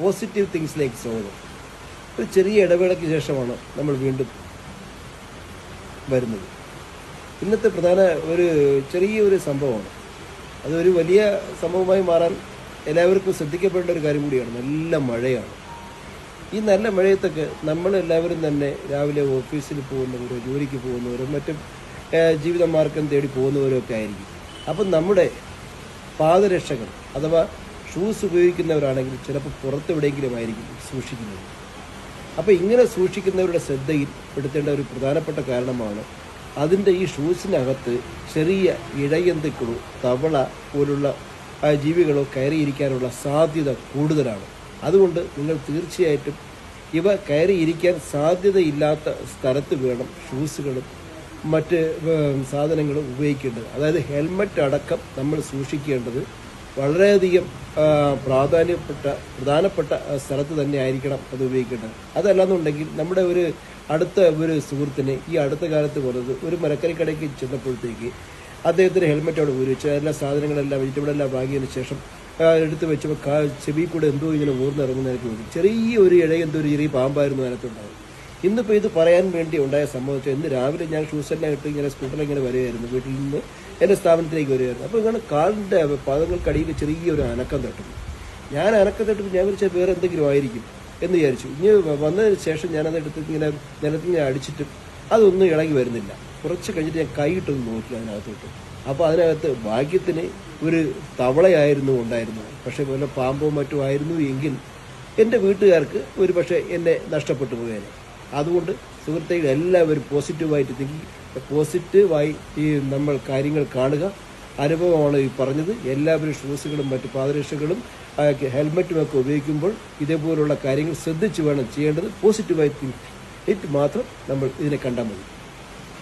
Positive തിങ്സിലേക്ക് സ്വാഗതം ഒരു ചെറിയ ഇടവേളയ്ക്ക് ശേഷമാണ് നമ്മൾ വീണ്ടും വരുന്നത്. ഇന്നത്തെ പ്രധാന ഒരു ചെറിയ ഒരു സംഭവമാണ് അതൊരു വലിയ സംഭവമായി മാറാൻ എല്ലാവർക്കും ശ്രദ്ധിക്കപ്പെടേണ്ട ഒരു കാര്യം കൂടിയാണ്. നല്ല മഴയാണ്. ഈ നല്ല മഴയത്തൊക്കെ നമ്മളെല്ലാവരും തന്നെ രാവിലെ ഓഫീസിൽ പോകുന്നവരോ ജോലിക്ക് പോകുന്നവരോ മറ്റും ജീവിതമാർഗം തേടി പോകുന്നവരോ ഒക്കെ ആയിരിക്കും. അപ്പം നമ്മുടെ പാദരക്ഷകൾ അഥവാ ഷൂസ് ഉപയോഗിക്കുന്നവരാണെങ്കിൽ ചിലപ്പോൾ പുറത്തെവിടെയെങ്കിലും ആയിരിക്കും സൂക്ഷിക്കുന്നത്. അപ്പോൾ ഇങ്ങനെ സൂക്ഷിക്കുന്നവരുടെ ശ്രദ്ധയിൽ പെടുത്തേണ്ട ഒരു പ്രധാനപ്പെട്ട കാരണമാണ് അതിന്റെ ഈ ഷൂസിനകത്ത് ചെറിയ ഇഴയന്തുക്കളോ തവള പോലുള്ള ജീവികളോ കയറിയിരിക്കാനുള്ള സാധ്യത കൂടുതലാണ്. അതുകൊണ്ട് നിങ്ങൾ തീർച്ചയായിട്ടും ഇവ കയറിയിരിക്കാൻ സാധ്യതയില്ലാത്ത സ്ഥലത്ത് വേണം ഷൂസുകളും മറ്റ് സാധനങ്ങളും ഉപയോഗിക്കേണ്ടത്. അതായത് ഹെൽമെറ്റ് അടക്കം നമ്മൾ സൂക്ഷിക്കേണ്ടത് വളരെയധികം പ്രാധാന്യപ്പെട്ട പ്രധാനപ്പെട്ട സ്ഥലത്ത് തന്നെ ആയിരിക്കണം അത് ഉപയോഗിക്കേണ്ടത്. അതല്ലാന്നുണ്ടെങ്കിൽ നമ്മുടെ ഒരു അടുത്ത ഒരു സുഹൃത്തിന് ഈ അടുത്ത കാലത്ത് പറഞ്ഞത് ഒരു മരക്കറി കടയ്ക്ക് ചെന്നപ്പോഴത്തേക്ക് അദ്ദേഹത്തിന് ഹെൽമെറ്റ് അവിടെ ഊരി വെച്ച് എല്ലാ സാധനങ്ങളെല്ലാം വെജിറ്റബിളെല്ലാം വാങ്ങിയതിന് ശേഷം എടുത്ത് വെച്ചപ്പോൾ ചെവി കൂടെ എന്തോ ഇങ്ങനെ ഊർന്നിറങ്ങുന്നതിനൊക്കെ ചെറിയ ഒരു ഇഴ എന്തോ ഒരു ചെറിയ പാമ്പായിരുന്നു അതിനകത്തുണ്ടാവും ഇന്നിപ്പോൾ ഇത് പറയാൻ വേണ്ടി ഉണ്ടായ സംഭവം വെച്ചാൽ ഇന്ന് രാവിലെ ഞാൻ ഷൂസ് എല്ലാം ഇട്ട് ഇങ്ങനെ സ്കൂട്ടറിൽ ഇങ്ങനെ വരികയായിരുന്നു. വീട്ടിൽ നിന്ന് എന്റെ സ്ഥാപനത്തിലേക്ക് വരികയായിരുന്നു. അപ്പോൾ ഇങ്ങനെ കാലിന്റെ പാദങ്ങൾക്കടിയിൽ ചെറിയൊരു അനക്കം തട്ടുന്നു. ഞാൻ അനക്കം തട്ടുമ്പോൾ ഞാൻ വിളിച്ചാൽ വേറെ എന്തെങ്കിലും ആയിരിക്കും എന്ന് വിചാരിച്ചു. ഇനി വന്നതിന് ശേഷം ഞാനത് എടുത്ത് ഇങ്ങനെ നിലത്ത് ഇങ്ങനെ അടിച്ചിട്ട് അതൊന്നും ഇളകി വരുന്നില്ല. കുറച്ച് കഴിഞ്ഞിട്ട് ഞാൻ കൈയിട്ടൊന്ന് നോക്കി അതിനകത്തോട്ട്. അപ്പോൾ അതിനകത്ത് ഭാഗ്യത്തിന് ഒരു തവളയായിരുന്നു ഉണ്ടായിരുന്നത്. പക്ഷേ വല്ല പാമ്പോ മറ്റോ ആയിരുന്നു എങ്കിൽ എന്റെ വീട്ടുകാർക്ക് ഒരു പക്ഷേ എന്നെ നഷ്ടപ്പെട്ടു പോയേനെ. അതുകൊണ്ട് സുഹൃത്തുക്കൾ എല്ലാവരും പോസിറ്റീവായിട്ട് തിങ്കി പോസിറ്റീവായി ഈ നമ്മൾ കാര്യങ്ങൾ കാണുക. അനുഭവമാണ് ഈ പറഞ്ഞത്. എല്ലാവരും ഷൂസുകളും മറ്റ് പാദരക്ഷകളും ഹെൽമെറ്റും ഒക്കെ ഉപയോഗിക്കുമ്പോൾ ഇതേപോലുള്ള കാര്യങ്ങൾ ശ്രദ്ധിച്ച് വേണം ചെയ്യേണ്ടത്. പോസിറ്റീവായി തിങ്ക് ഇറ്റ് മാത്രം നമ്മൾ ഇതിനെ കണ്ടാൽ മതി.